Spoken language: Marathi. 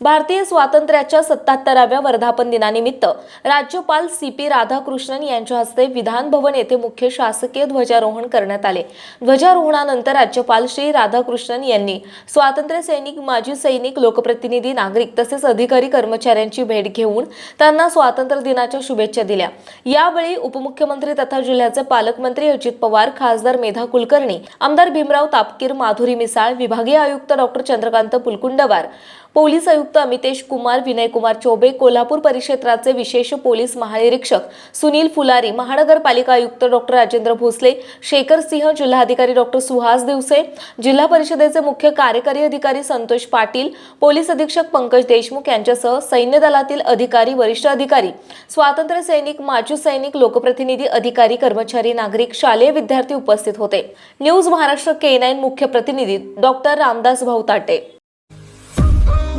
भारतीय स्वातंत्र्याच्या सत्याहत्तराव्या वर्धापन दिनानिमित्त राज्यपाल सी पी राधाकृष्णन यांच्या हस्ते विधान भवन येथे मुख्य शासकीय ध्वजारोहण करण्यात आले. ध्वजारोहणानंतर राज्यपाल श्री राधाकृष्णन यांनी स्वातंत्र्य सैनिक माजी सैनिक लोकप्रतिनिधी नागरिक तसेच अधिकारी कर्मचाऱ्यांची भेट घेऊन त्यांना स्वातंत्र्य दिनाच्या शुभेच्छा दिल्या. यावेळी उपमुख्यमंत्री तथा जिल्ह्याचे पालकमंत्री अजित पवार खासदार मेधा कुलकर्णी आमदार भीमराव तापकीर माधुरी मिसाळ विभागीय आयुक्त डॉक्टर चंद्रकांत पुलकुंडवार पोलीस आयुक्त अमितेश कुमार विनय कुमार चौबे कोल्हापूर परिक्षेत्राचे विशेष पोलीस महानिरीक्षक सुनील फुलारी महानगरपालिका आयुक्त डॉक्टर राजेंद्र भोसले शेखर सिंह जिल्हाधिकारी डॉक्टर सुहास दिवसे जिल्हा परिषदेचे मुख्य कार्यकारी अधिकारी संतोष पाटील पोलीस अधीक्षक पंकज देशमुख यांच्यासह सैन्य दलातील अधिकारी वरिष्ठ अधिकारी स्वातंत्र्य सैनिक माजी सैनिक लोकप्रतिनिधी अधिकारी कर्मचारी नागरिक शालेय विद्यार्थी उपस्थित होते. न्यूज महाराष्ट्र के नाईन मुख्य प्रतिनिधी डॉक्टर रामदास भाऊ ताटे